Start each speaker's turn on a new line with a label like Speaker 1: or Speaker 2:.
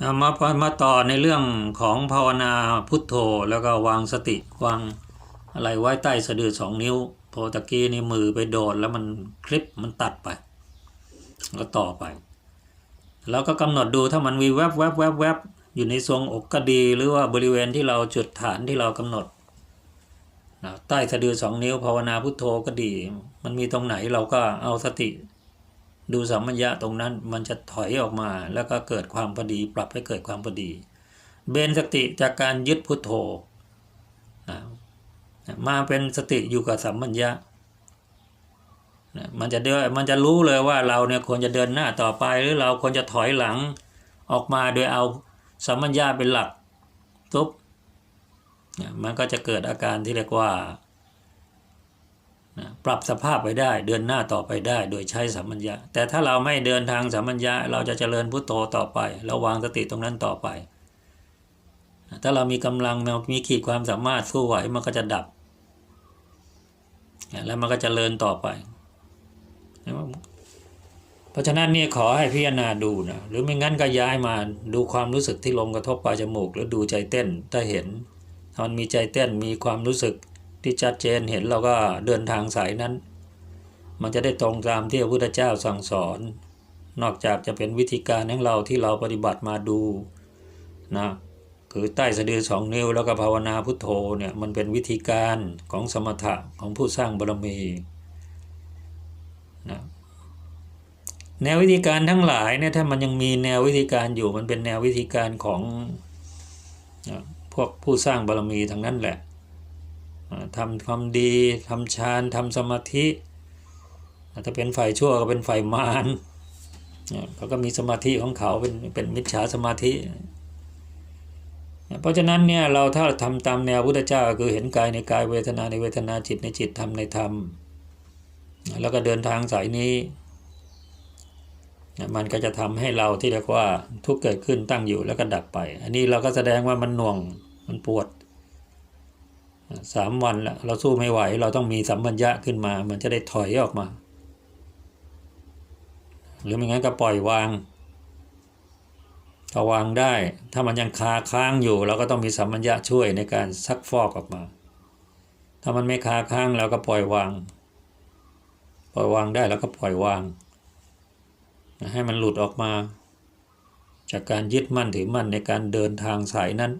Speaker 1: มามาต่อในเรื่องของภาวนาพุทโธแล้วก็วางสติวางอะไรไว้ใต้สะดือสองนิ้ว พอตะกี้นี่มือไปโดนแล้วมันคลิปมันตัดไป ก็ต่อไป แล้วก็กำหนดดูถ้ามันมีแวบแวบแวบแวบอยู่ในทรงอกก็ดี หรือว่าบริเวณที่เราจุดฐานที่เรากำหนดใต้สะดือสองนิ้วภาวนาพุทโธก็ดี มันมีตรงไหนเราก็เอาสติ ดูสัมมัญญะตรงนั้นมันจะถอยออกมา แล้วก็เกิดความพอดี ปรับให้เกิดความพอดี เบนสติจากการยึดพุทโธมาเป็นสติอยู่กับสัมมัญญะนะมันจะเดินมันจะรู้เลยว่าเราเนี่ยควรจะเดินหน้าต่อไปหรือเราควรจะถอยหลังออกมาโดยเอาสัมมัญญาเป็นหลักทุบนะมันก็จะเกิดอาการที่เรียกว่า ปรับสภาพไปได้ เดินหน้าต่อไปได้ โดยใช้สัมมัญญาแต่ถ้าเราไม่เดินทางสัมมัญญาเราจะเจริญพุทโธต่อไป เราวางสติตรงนั้นต่อไป ถ้าเรามีกำลังเรามีขีดความสามารถสู้ไหวมันก็จะดับ แล้วมันก็จเจริญต่อไป เพราะฉะนั้นนี่ขอให้พิจารณาดูนะหรือไม่งั้นก็ย้ายมาดูความรู้สึกที่ลมกระทบปลายจมูก แล้วดูใจเต้นถ้าเห็นมันมีใจเต้นมีความรู้สึก ที่ชัดเจนเห็นเราก็เดินทางสายนั้น มันจะได้ตรงตามที่พระพุทธเจ้าสั่งสอน นอกจากจะเป็นวิธีการของเราที่เราปฏิบัติมาดูนะคือใต้สะดือสองนิ้วแล้วก็ภาวนาพุทโธเนี่ยมันเป็นวิธีการของสมถะของผู้สร้างบารมีนะแนววิธีการทั้งหลายเนี่ยถ้ามันยังมีแนววิธีการอยู่มันเป็นแนววิธีการของนะพวกผู้สร้างบารมีทั้งนั้นแหละ ทำความดีทำฌานทำสมาธิถ้าเป็นฝ่ายชั่วก็เป็นฝ่ายมารเขาก็มีสมาธิของเขาเป็นเป็นมิจฉาสมาธิ เพราะฉะนั้นเนี่ยเราถ้าทำตามแนวพุทธเจ้าคือเห็นกายในกายเวทนาในเวทนาจิตในจิตธรรมในธรรม แล้วก็เดินทางสายนี้ มันก็จะทำให้เราที่เรียกว่าทุกเกิดขึ้นตั้งอยู่แล้วก็ดับไป อันนี้เราก็แสดงว่ามันหน่วงมันปวด สามวันแล้วเราสู้ไม่ไหว เราต้องมีสัมปัญญะขึ้นมา มันจะได้ถอยออกมา หรือไม่งั้นก็ปล่อยวางถ้าวางได้ ถ้ามันยังคาค้างอยู่ เราก็ต้องมีสัมมัญญะช่วยในการซักฟอกออกมา ถ้ามันไม่คาค้างเราก็ปล่อยวาง ปล่อยวางได้แล้วก็ปล่อยวาง ให้มันหลุดออกมา จากการยึดมั่นถือมั่นในการเดินทางสายนั้น